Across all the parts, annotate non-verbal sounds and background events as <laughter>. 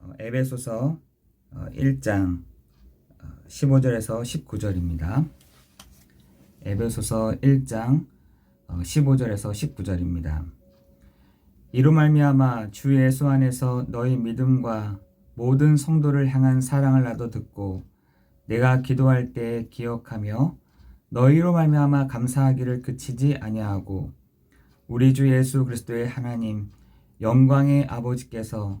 어, 에베소서 1장 15절에서 19절입니다. 에베소서 1장 15절에서 19절입니다. 이로 말미암아 주 예수 안에서 너희 믿음과 모든 성도를 향한 사랑을 나도 듣고 내가 기도할 때 기억하며 너희로 말미암아 감사하기를 그치지 아니하고 우리 주 예수 그리스도의 하나님 영광의 아버지께서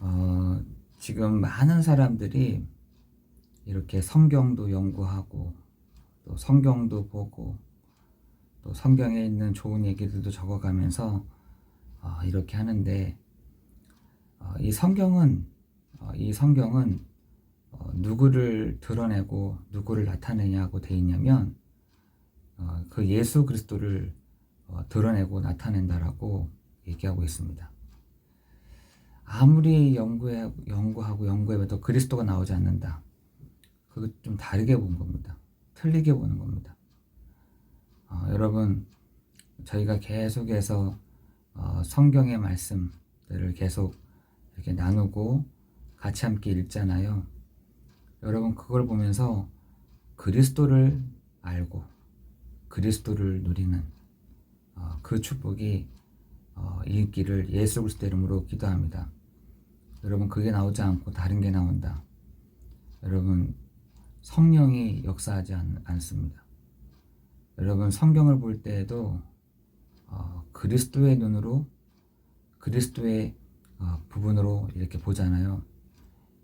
어, 지금 많은 사람들이 이렇게 성경도 연구하고 또 성경도 보고 또 성경에 있는 좋은 얘기들도 적어가면서 어, 이렇게 하는데 어, 이 성경은 어, 이 성경은 어, 누구를 드러내고 누구를 나타내냐고 돼 있냐면 어, 그 예수 그리스도를 어, 드러내고 나타낸다라고 얘기하고 있습니다. 아무리 연구해, 연구하고 연구해봐도 그리스도가 나오지 않는다. 그거 좀 다르게 본 겁니다. 틀리게 보는 겁니다. 어, 여러분, 저희가 계속해서 어, 성경의 말씀들을 계속 이렇게 나누고 같이 함께 읽잖아요. 여러분, 그걸 보면서 그리스도를 알고 그리스도를 누리는 어, 그 축복이 어, 있기를 예수 그리스도 이름으로 기도합니다. 여러분 그게 나오지 않고 다른 게 나온다. 여러분 성령이 역사하지 않, 습니다 여러분 성경을 볼 때에도 어, 그리스도의 눈으로 그리스도의 어, 부분으로 이렇게 보잖아요.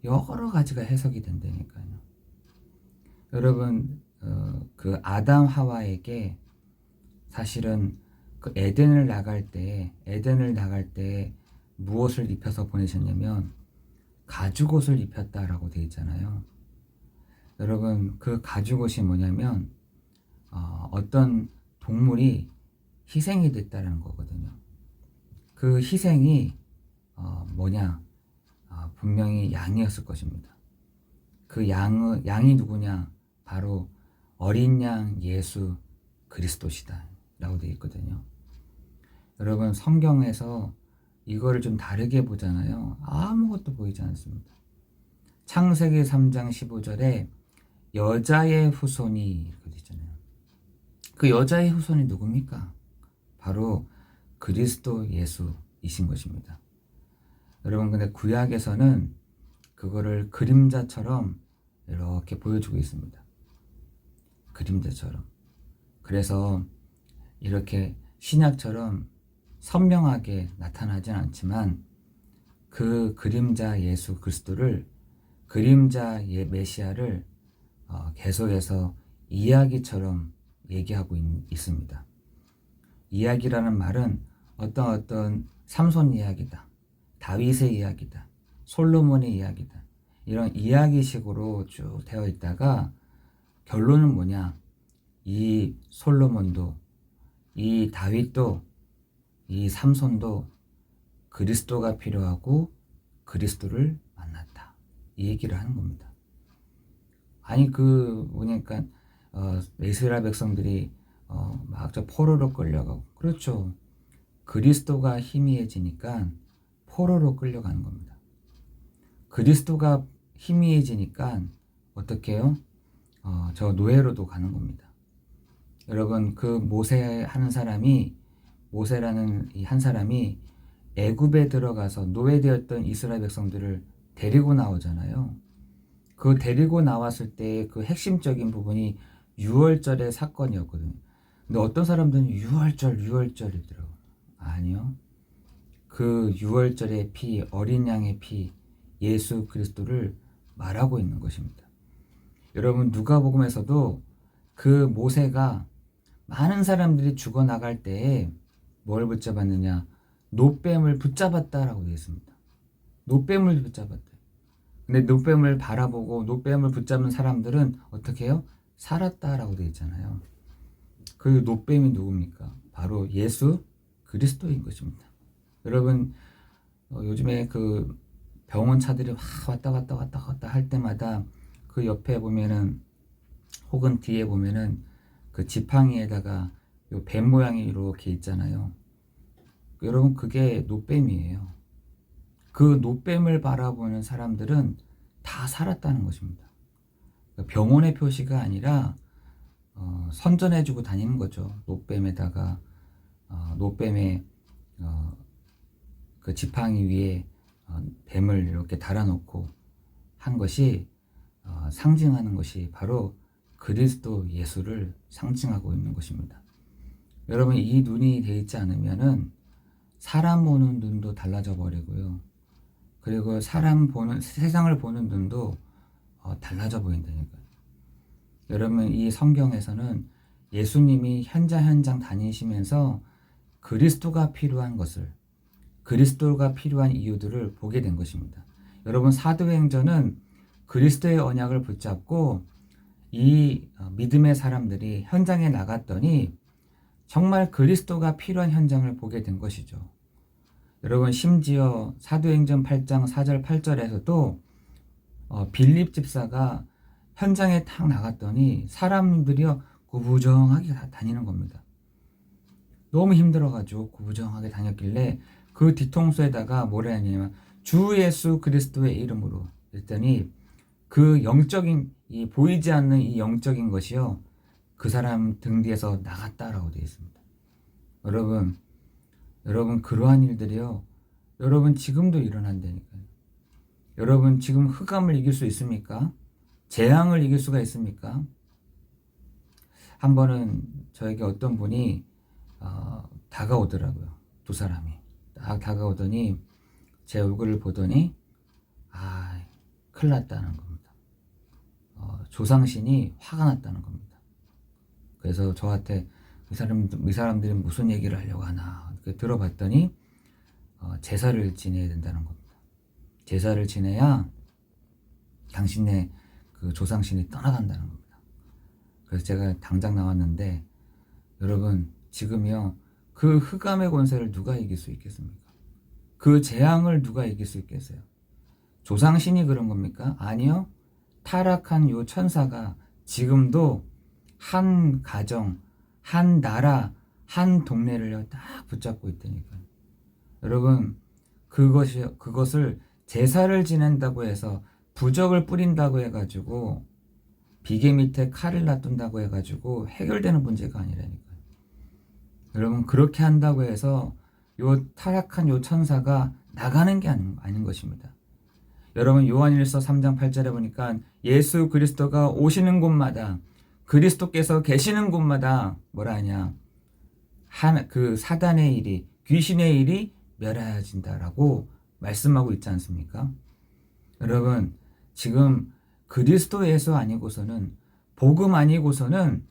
여러 가지가 해석이 된다니까요. 여러분 어, 그 아담 하와에게 사실은 그 에덴을 나갈 때 에덴을 나갈 때 무엇을 입혀서 보내셨냐면 가죽옷을 입혔다라고 되어 있잖아요. 여러분 그 가죽옷이 뭐냐면 어, 어떤 동물이 희생이 됐다는 거거든요. 그 희생이 어, 뭐냐 어, 분명히 양이었을 것입니다. 그 양의 양이 누구냐 바로 어린 양 예수 그리스도시다 라고 되어 있거든요. 여러분 성경에서 이거를 좀 다르게 보잖아요. 아무것도 보이지 않습니다. 창세기 3장 15절에 여자의 후손이 이렇게 되잖아요. 그 여자의 후손이 누굽니까? 바로 그리스도 예수이신 것입니다. 여러분 근데 구약에서는 그거를 그림자처럼 이렇게 보여주고 있습니다. 그림자처럼. 그래서 이렇게 신약처럼 선명하게 나타나진 않지만 그 그림자 예수 그리스도를 그림자 예 메시아를 어, 계속해서 이야기처럼 얘기하고 있, 습니다 이야기라는 말은 어떤 어떤 삼손 이야기다, 다윗의 이야기다, 솔로몬의 이야기다 이런 이야기식으로 쭉 되어 있다가 결론은 뭐냐? 이 솔로몬도 이 다윗도 이 삼손도 그리스도가 필요하고 그리스도를 만났다. 이 얘기를 하는 겁니다. 아니 그 뭐냐니까 어, 이스라엘 백성들이 어, 막저 포로로 끌려가고 그렇죠. 그리스도가 희미해지니까 포로로 끌려가는 겁니다. 그리스도가 희미해지니까 어떻게 해요? 어, 저 노예로도 가는 겁니다. 여러분 그 모세 하는 사람이 모세라는 이 한 사람이 애굽에 들어가서 노예되었던 이스라엘 백성들을 데리고 나오잖아요. 그 데리고 나왔을 때 그 핵심적인 부분이 6월절의 사건이었거든요. 근데 어떤 사람들은 6월절, 6월절이더라고. 아니요. 그 6월절의 피, 어린 양의 피, 예수 그리스도를 말하고 있는 것입니다. 여러분 누가복음에서도 그 모세가 많은 사람들이 죽어 나갈 때에 뭘 붙잡았느냐? 노뱀을 붙잡았다라고 되어 있습니다. 노뱀을 붙잡았다. 근데 노뱀을 바라보고 노뱀을 붙잡는 사람들은 어떻게 해요? 살았다라고 되어 있잖아요. 그 노뱀이 누굽니까? 바로 예수 그리스도인 것입니다. 여러분 어, 요즘에 그 병원 차들이 와- 왔다 갔다 왔다 갔다 할 때마다 그 옆에 보면은 혹은 뒤에 보면은 그 지팡이에다가 요뱀 모양이 이렇게 있잖아요. 여러분 그게 노뱀이에요. 그 노뱀을 바라보는 사람들은 다 살았다는 것입니다. 그러니까 병원의 표시가 아니라 어, 선전해주고 다니는 거죠. 노뱀에다가 어, 노뱀의 어, 그 지팡이 위에 어, 뱀을 이렇게 달아놓고 한 것이 어, 상징하는 것이 바로 그리스도 예수를 상징하고 있는 것입니다. 여러분 이 눈이 돼 있지 않으면은 사람 보는 눈도 달라져 버리고요. 그리고 사람 보는 세상을 보는 눈도 어, 달라져 보인다니까요. 여러분 이 성경에서는 예수님이 현장 현장 다니시면서 그리스도가 필요한 것을 그리스도가 필요한 이유들을 보게 된 것입니다. 여러분 사도행전은 그리스도의 언약을 붙잡고 이 어, 믿음의 사람들이 현장에 나갔더니 정말 그리스도가 필요한 현장을 보게 된 것이죠. 여러분 심지어 사도행전 8장 4절 8절에서도 어, 빌립 집사가 현장에 탁 나갔더니 사람들이요 구부정하게 다 다니는 겁니다. 너무 힘들어가지고 구부정하게 다녔길래 그 뒤통수에다가 뭐라 했냐면 주 예수 그리스도의 이름으로 했더니 그 영적인 이 보이지 않는 이 영적인 것이요 그 사람 등 뒤에서 나갔다라고 되어 있습니다. 여러분 여러분 그러한 일들이요 여러분 지금도 일어난다니까요. 여러분 지금 흑암을 이길 수 있습니까? 재앙을 이길 수가 있습니까? 한 번은 저에게 어떤 분이 어, 다가오더라고요. 두 사람이 딱 다가오더니 제 얼굴을 보더니 아 큰일 났다는 겁니다. 어, 조상신이 화가 났다는 겁니다. 그래서 저한테 이 사람 이 사람들이 무슨 얘기를 하려고 하나 들어봤더니 어, 제사를 지내야 된다는 겁니다. 제사를 지내야 당신의 그 조상신이 떠나간다는 겁니다. 그래서 제가 당장 나왔는데 여러분 지금요 그 흑암의 권세를 누가 이길 수 있겠습니까? 그 재앙을 누가 이길 수 있겠어요? 조상신이 그런 겁니까? 아니요. 타락한 요 천사가 지금도 한 가정, 한 나라, 한 동네를 딱 붙잡고 있다니까요. 여러분, 그것이, 그것을 제사를 지낸다고 해서 부적을 뿌린다고 해가지고 비계 밑에 칼을 놔둔다고 해가지고 해결되는 문제가 아니라니까요. 여러분, 그렇게 한다고 해서 요 타락한 요 천사가 나가는 게 아닌, 아닌 것입니다. 여러분 요한일서 3장 8절에 보니까 예수 그리스도가 오시는 곳마다 그리스도께서 계시는 곳마다 뭐라 하냐 한그 사단의 일이 귀신의 일이 멸하여진다라고 말씀하고 있지 않습니까? 여러분 지금 그리스도 예수 아니고서는 복음 아니고서는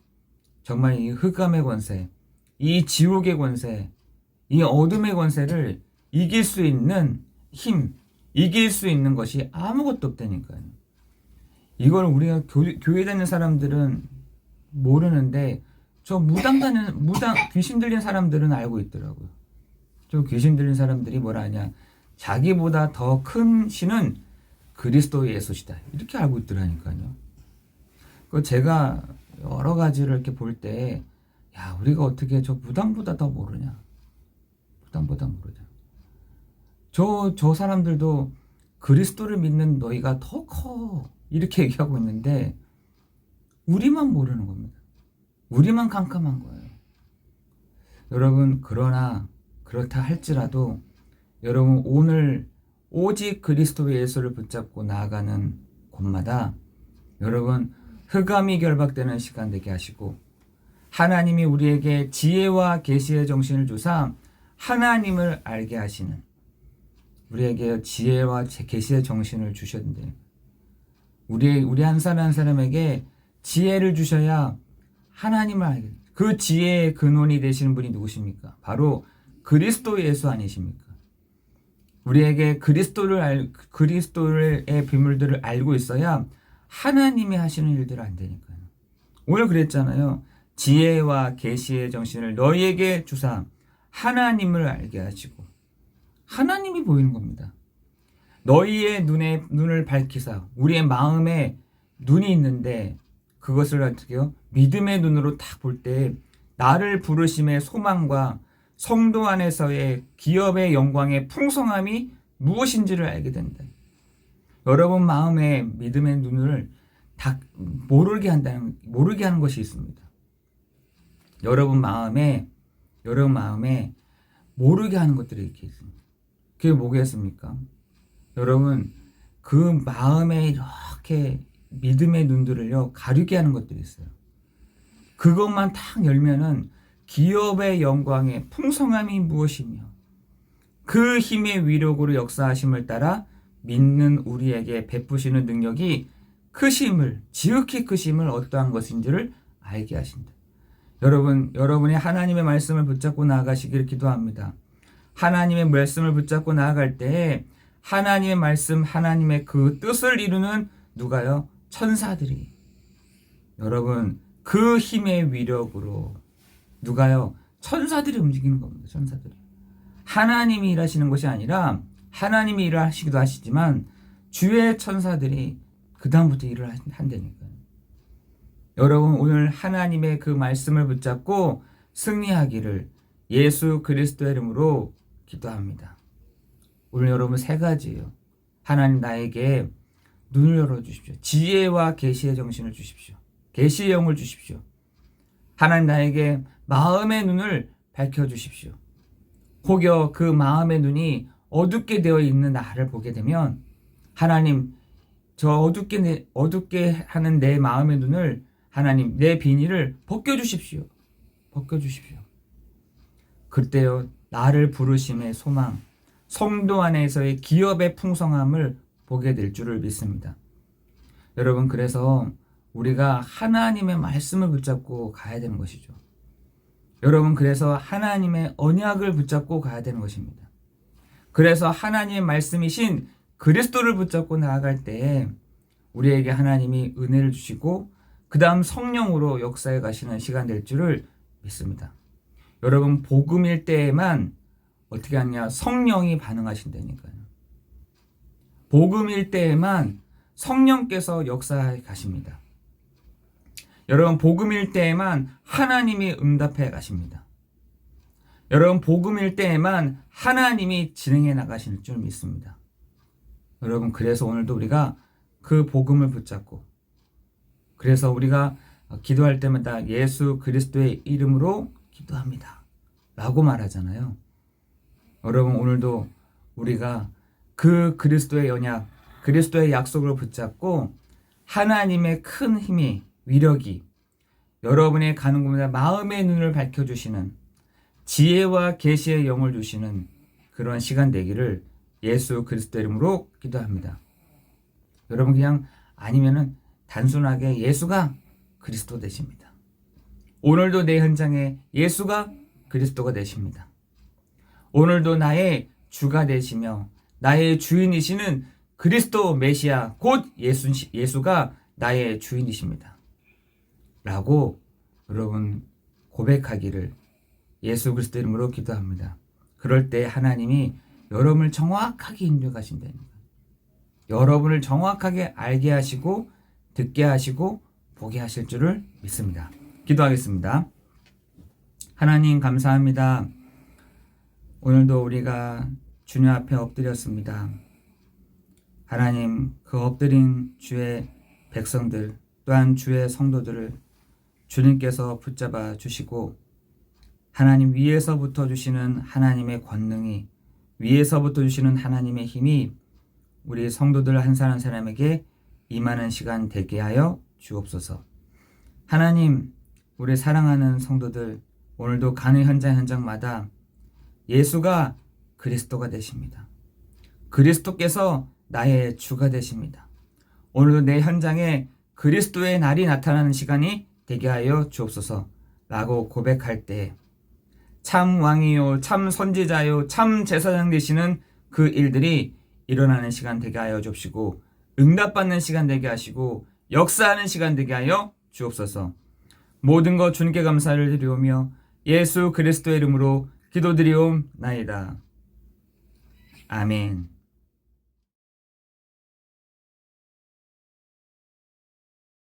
정말 이 흑암의 권세, 이 지옥의 권세, 이 어둠의 권세를 이길 수 있는 힘, 이길 수 있는 것이 아무것도 없다니까요. 이걸 우리가 교, 교회 다니는 사람들은 모르는데 저 무당 다니는 무당 귀신 들린 사람들은 알고 있더라고요. 저 귀신 들린 사람들이 뭐라 하냐 자기보다 더 큰 신은 그리스도 예수시다 이렇게 알고 있더라니까요. 그 제가 여러 가지를 이렇게 볼 때 야 우리가 어떻게 저 무당보다 더 모르냐 무당보다 모르냐 저, 저 사람들도 그리스도를 믿는 너희가 더 커. 이렇게 <laughs> 얘기하고 있는데, 우리만 모르는 겁니다. 우리만 깜깜한 거예요. 여러분, 그러나, 그렇다 할지라도, 여러분, 오늘 오직 그리스도 예수를 붙잡고 나아가는 곳마다, 여러분, 흑암이 결박되는 시간 되게 하시고, 하나님이 우리에게 지혜와 계시의 정신을 주사, 하나님을 알게 하시는, 우리에게 지혜와 계시의 정신을 주셨는데 우리 우리 한 사람 한 사람에게 지혜를 주셔야 하나님을 알게 그 지혜의 근원이 되시는 분이 누구십니까? 바로 그리스도 예수 아니십니까? 우리에게 그리스도를 알, 그리스도의 비밀들을 알고 있어야 하나님이 하시는 일들을 안 되니까요. 오늘 그랬잖아요. 지혜와 계시의 정신을 너희에게 주사 하나님을 알게 하시고 하나님이 보이는 겁니다. 너희의 눈에 눈을 밝히사 우리의 마음에 눈이 있는데 그것을 어떻게요? 믿음의 눈으로 딱 볼 때 나를 부르심의 소망과 성도 안에서의 기업의 영광의 풍성함이 무엇인지를 알게 된다. 여러분 마음에 믿음의 눈을 다 모르게 한다는 모르게 하는 것이 있습니다. 여러분 마음에 여러분 마음에 모르게 하는 것들이 이렇게 있습니다. 그게 뭐겠습니까? 여러분 그 마음에 이렇게 믿음의 눈들을요 가리게 하는 것들이 있어요. 그것만 탁 열면은 기업의 영광의 풍성함이 무엇이며 그 힘의 위력으로 역사하심을 따라 믿는 우리에게 베푸시는 능력이 크심을 지극히 크심을 어떠한 것인지를 알게 하신다. 여러분 여러분이 하나님의 말씀을 붙잡고 나아가시기를 기도합니다. 하나님의 말씀을 붙잡고 나아갈 때에 하나님의 말씀 하나님의 그 뜻을 이루는 누가요? 천사들이 여러분 그 힘의 위력으로 누가요? 천사들이 움직이는 겁니다. 천사들이. 하나님이 일하시는 것이 아니라 하나님이 일을 하시기도 하시지만 주의 천사들이 그 다음부터 일을 한다니까요. 여러분 오늘 하나님의 그 말씀을 붙잡고 승리하기를 예수 그리스도의 이름으로 기도합니다. 오늘 여러분 세 가지예요. 하나님 나에게 눈을 열어 주십시오. 지혜와 계시의 정신을 주십시오. 계시의 영을 주십시오. 하나님 나에게 마음의 눈을 밝혀 주십시오. 혹여 그 마음의 눈이 어둡게 되어 있는 나를 보게 되면 하나님 저 어둡게 내, 어둡게 하는 내 마음의 눈을 하나님 내 비닐을 벗겨 주십시오. 벗겨 주십시오. 그때요 나를 부르심의 소망 성도 안에서의 기업의 풍성함을 보게 될 줄을 믿습니다. 여러분 그래서 우리가 하나님의 말씀을 붙잡고 가야 되는 것이죠. 여러분 그래서 하나님의 언약을 붙잡고 가야 되는 것입니다. 그래서 하나님의 말씀이신 그리스도를 붙잡고 나아갈 때 우리에게 하나님이 은혜를 주시고 그 다음 성령으로 역사에 가시는 시간 될 줄을 믿습니다. 여러분 복음일 때에만 어떻게 하냐 성령이 반응하신다니까요. 복음일 때에만 성령께서 역사에 가십니다. 여러분 복음일 때에만 하나님이 응답해 가십니다. 여러분 복음일 때에만 하나님이 진행해 나가실 줄 믿습니다. 여러분 그래서 오늘도 우리가 그 복음을 붙잡고 그래서 우리가 기도할 때마다 예수 그리스도의 이름으로 기도합니다. 라고 말하잖아요. 여러분 오늘도 우리가 그 그리스도의 언약, 그리스도의 약속을 붙잡고 하나님의 큰 힘이 위력이 여러분의 가는 곳마다 마음의 눈을 밝혀 주시는 지혜와 계시의 영을 주시는 그런 시간 되기를 예수 그리스도 이름으로 기도합니다. 여러분 그냥 아니면은 단순하게 예수가 그리스도 되십니다. 오늘도 내 현장에 예수가 그리스도가 되십니다. 오늘도 나의 주가 되시며 나의 주인이시는 그리스도 메시아 곧 예수, 예수가 나의 주인이십니다. 라고 여러분 고백하기를 예수 그리스도 이름으로 기도합니다. 그럴 때 하나님이 여러분을 정확하게 인도하신다는 거예요. 여러분을 정확하게 알게 하시고 듣게 하시고 보게 하실 줄을 믿습니다. 기도하겠습니다. 하나님 감사합니다. 오늘도 우리가 주님 앞에 엎드렸습니다. 하나님 그 엎드린 주의 백성들 또한 주의 성도들을 주님께서 붙잡아 주시고 하나님 위에서부터 주시는 하나님의 권능이 위에서부터 주시는 하나님의 힘이 우리 성도들 한 사람 한 사람에게 임하는 시간 되게 하여 주옵소서. 하나님, 우리 사랑하는 성도들 오늘도 가는 현장 현장마다 예수가 그리스도가 되십니다. 그리스도께서 나의 주가 되십니다. 오늘도 내 현장에 그리스도의 날이 나타나는 시간이 되게 하여 주옵소서 라고 고백할 때 참 왕이요 참 선지자요 참 제사장 되시는 그 일들이 일어나는 시간 되게 하여 주옵시고 응답받는 시간 되게 하시고 역사하는 시간 되게 하여 주옵소서. 모든 것 주님께 감사를 드리오며 예수 그리스도의 이름으로 기도드리옵나이다. 아멘.